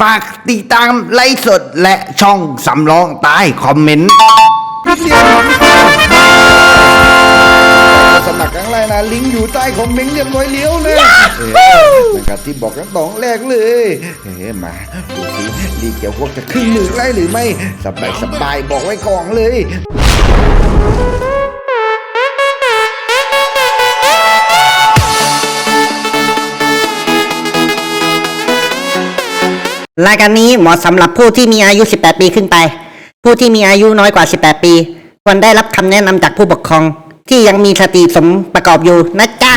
ฝากติดตามไลฟ์สดและช่องสำรองใต้คอมเมนต์สมัครครั้งแรกนะลิงก์อยู่ใต้คอมเมนต์เรียบร้อยเลี้ยวเลยนะครับที่บอกกันตองแรกเลยเฮ้มาดูสิดีเกี่ยวพวกจะขึ้นหมื่นไล่หรือไม่ สบายสบายบอกไว้ก่อนเลย รายการนี้เหมาะสำหรับผู้ที่มีอายุ 18 ปีขึ้นไป ผู้ที่มีอายุน้อยกว่า 18 ปี ควรได้รับคำแนะนำจากผู้ปกครอง ที่ยังมีสติสมประกอบอยู่นะจ๊ะ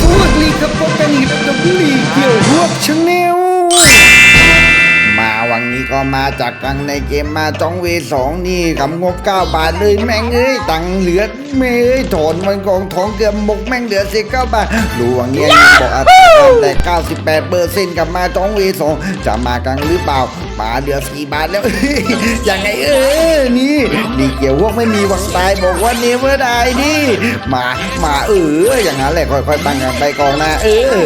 สวัสดีครับพบกันอีกแล้วกับลีเกี่ยวพวกชาแนลมาวันนี้ ก็มาจากตังในเกมมาจ้องเวสองนี่กับงบ9บาทเลยแม่งเอ้ยตังเหลือแม่เอ้ยถอนมันกองท้องเกือบหมกแม่งเหลือสิเก้าบาทดูวังเนี้ยบอกอัตราแต่98เปอร์เซ็นต์กับมาจ้องเวสองจะมากันหรือเปล่ามาเหลือ4บาทแล้วยังไงเออนี่ดีเกี่ยวพวกไม่มีหวังตายบอกว่าเนเวอร์ได้ดิมามาเอออย่างนั้นแหละค่อยๆตั้งกันไปก่อนนะเออ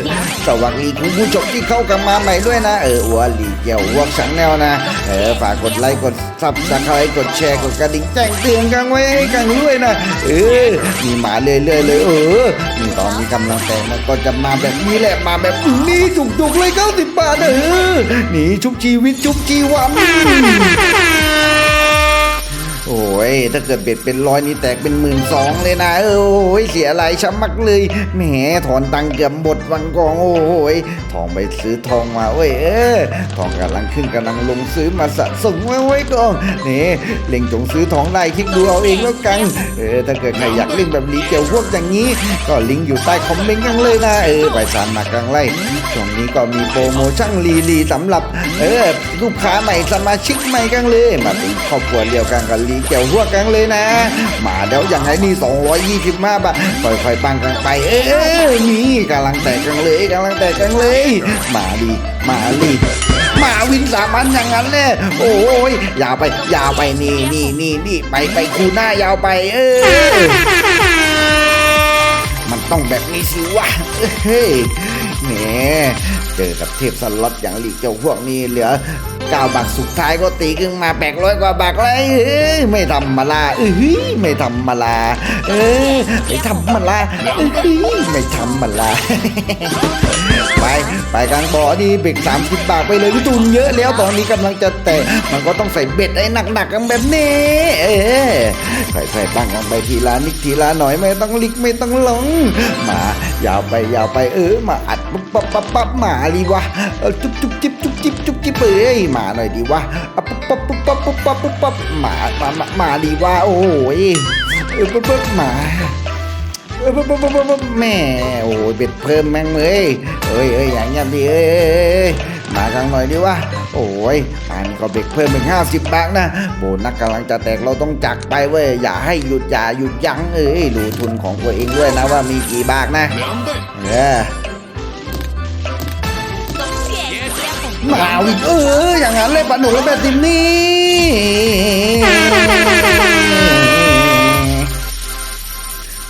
สวัสดีคุณผู้ชมที่เข้ากันมาใหม่ด้วยนะ เออวัวลีเกี่ยววัวสังแนวนะเออฝากกดไลค์กดซับสไครต์กดแชร์กดกระดิ่งแจ้งเตือนกันไว้ให้กันด้วยนะเออมีมาเรื่อยๆเลยเออนี่ตอนนี้กำลังแต่งมันก็จะมาแบบนี้แหละมาแบบนี้จุกๆเลย90บาทเออนี่ชุบชีวิตชุบชีวัน ถ้าเกิดเบ็ดเป็นร้อยนี่แตกเป็นหมื่นสองเลยนะ เออโอ้ยเสียอะไรช้ำมักเลยแหมถอนตังเกือบหมดวังกองโอ้ยทองไปซื้อทองมาเว้ยเออทองกำลังขึ้นกำลังลงซื้อมาสะสมไว้ไว้กอนนี่เล็งจงซื้อทองได้คลิกดูเอาเองแล้วกันเออถ้าเกิดใครอยากเล่นแบบนี้เกี่ยวพวกอย่างนี้ ก็ลิงก์อยู่ใต้คอมเมนต์กันเลยนะเออไปสารมากลางไล่ช่วงนี้ก็มีโปรโมชั่นลีๆสำหรับเออลูกค้าใหม่สมาชิกใหม่กันเลยมาเป็นครอบครัวเดียวกันกับลีเกี่ยวหัวกันเลยนะ มาเดี๋ยวอย่างไรนี่ 225 บาทค่อยๆปังกันไป เออนี่กำลังแตกกันเลยกำลังแตกกันเลย มาดีมาลีมาวินสามันอย่างนั้นเลยโอ้ยยาวไปยาวไปนี่นี่นี่นี่ไปไปคูหน้ายาวไป เออมันต้องแบบนี้สิวะเฮ้ยแหม เจอกับเทพสล็อตอย่างลีกเจ้าพวกนี้เหลือเก้าบาทสุดท้ายก็ตีขึ้นมาแปดร้อยกว่าบาทเลยเอ้ยไม่ทำมาลาเอ้ยไม่ทำมาลาเออไม่ทำมาลาเอ้ยไม่ทำมาลาไปไปกลางบ่อนี่เบ็ดสามสิบบาทไปเลยพี่ตูนเยอะแล้วตอนนี้กำลังจะแตะมันก็ต้องใส่เบ็ดไอ้หนักๆกันแบบนี้ เออค่อยๆตั้งกันไปทีละนิดทีละหน่อยไม่ต้องลิกไม่ต้องหลงมายาวไปยาวไปเออมาอัดปุ๊บปั๊บปั๊บปั๊บมาดีวะเออจุ๊บจุ๊บจิ๊บจุ๊บจิ๊บจุ๊บจิ๊บเอ้ยมาหน่อยดีวะอะปุ๊บปั๊บปุ๊บปั๊บปุ๊บปั๊บปุ๊บปั๊บมามามามาดีวะโอ้ยเออปุ๊บปั๊บมาเอ้ยปุ๊บปุ๊บปุ๊บปุ๊บแม่โอ้ยเบ็ดเพิ่มแม่งเลยเอ้ยเอ้ยอย่างเงี้ยดิเอ้ยเอ้ยเอ้ยมากันหน่อยดิวะโอ้ยอันนี้ก็เบ็ดเพิ่มเป็นห้าสิบบาทนะ โบนัสกำลังจะแตกเราต้องจักไปเว้ย อย่าให้หยุดอย่าหยุดยั้งเอ้ยดูทุนของตัวเองด้วยนะว่ามีกี่บาทนะ เออ มาวินเออ อย่างนั้นเลยปะหนูแล้วแบบนี้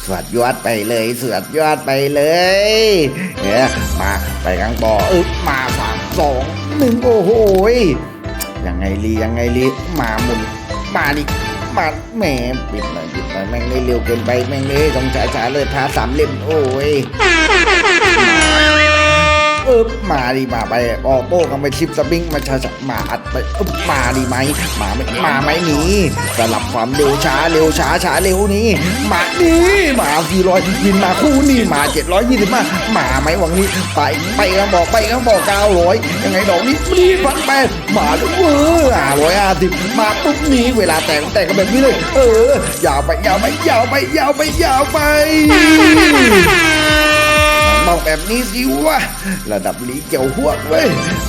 สวดยอดไปเลยสวดยอดไปเลยเนี่ยมาไปกลางบ่ออึบมาสามสองหนึ่งโอ้โหยยังไงลียังไงลีมาหมุนมาดิมาแหมปิดหน่อยปิดหน่อยแม่งได้เร็วเกินไปแม่งเลยต้องช้าๆเลยพาสามเล่มโอ้ย อึบมาดิมาไปออโต้กันไปชิปสปริงมาช้าๆมาอัดไปอึบมาดิไหมมาไม่มาไหมหนีสลับความเร็วช้าเร็วช้าช้าเร็วนี้มาดิมาสี่ร้อยยินมาคู่นี่มาเจ็ดร้อยยี่สิบมามาไหมหวังนี้ไปไปกันบอกไปกันบอกเก้าร้อยยังไงดอกนี้รีบพันไปมาด้วยเออห้าร้อยห้าสิบมาปุ๊บนี้เวลาแต่งแต่งกันแบบนี้เลย เออยาวไปยาวไปยาวไปยาวไปยาวไป ต้องแบบนี้สิวะระดับลีเกี่ยวหัวเว้ย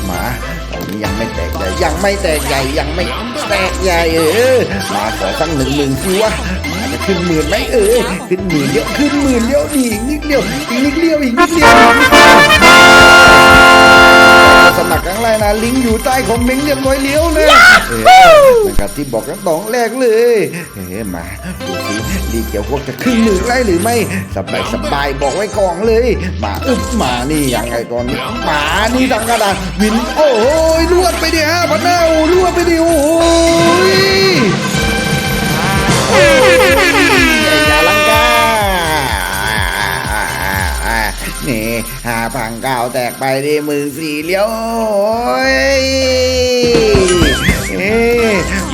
มาตอนนี้ยังไม่แตกใหญ่ยังไม่แตกใหญ่ยังไม่แตกใหญ่เออมาขอสักหนึ่งหมื่นสิวะมาจะขึ้นหมื่นไหมเออขึ้นหมื่นเดียวขึ้นหมื่นเดียวดีอีกนิดเดียวอีกนิดเดียวอีกนิดเดียว สมัครครั้งแรกนะลิงก์อยู่ใต้คอมเมนต์เรียบร้อยเลี้ยวเลยเออนะครับที่บอกกันตองแรกเลยเฮ้มาดูสิลีเกี่ยวพวกจะขึ้นหมื่นไล่หรือไม่สบายสบายบอกไว้ก่อนเลยมาอึบมานี่ยังไงตอนนี้มานี่ดังกระดานวินโอ้ยลวดเราไปดิโอ้ยาพังก้าวแตกไปดิมือสี่เลี้ยวโอ้ยเอ้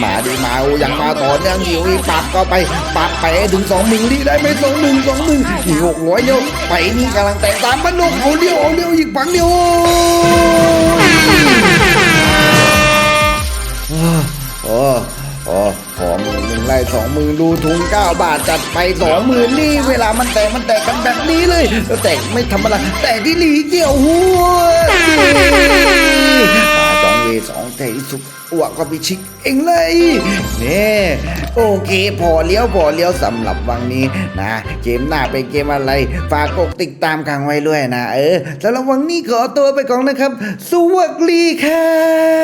มาดิมาโอ้ยังมาต่อเนื่องอยู่อีกปักก็ไปปักไปให้ถึงสองหนึ่งนี่ได้ไหมสองหนึ่งสองหนึ่งนี่หกร้อยเดียวไปนี่กำลังแต่งตามมันลงเอาเดียวเอาเดียวอีกปังเดียวโอ้โอ้ขอหมื่นหนึ่ง ไล่สองมื่นดูถุงเก้าบาทจัดไปสองหมื่นนี่เวลามันแตกมันแตกกันแบบนี้เลยแล้วแตกไม่ธรรมดาแตกที่หลีเกี่ยวหัวตาจองเวสองใจสุกอ้วกก็ไปชิกเองเลยเนี่โอเคพอเลี้ยวพอเลี้ยวสำหรับวันนี้นะเกมหน้าเป็นเกมอะไร ฝากกดติดตามกันไว้ด้วยนะ เออสำหรับวันนี้ขอตัวไปก่อนนะครับ สวัสดีครับ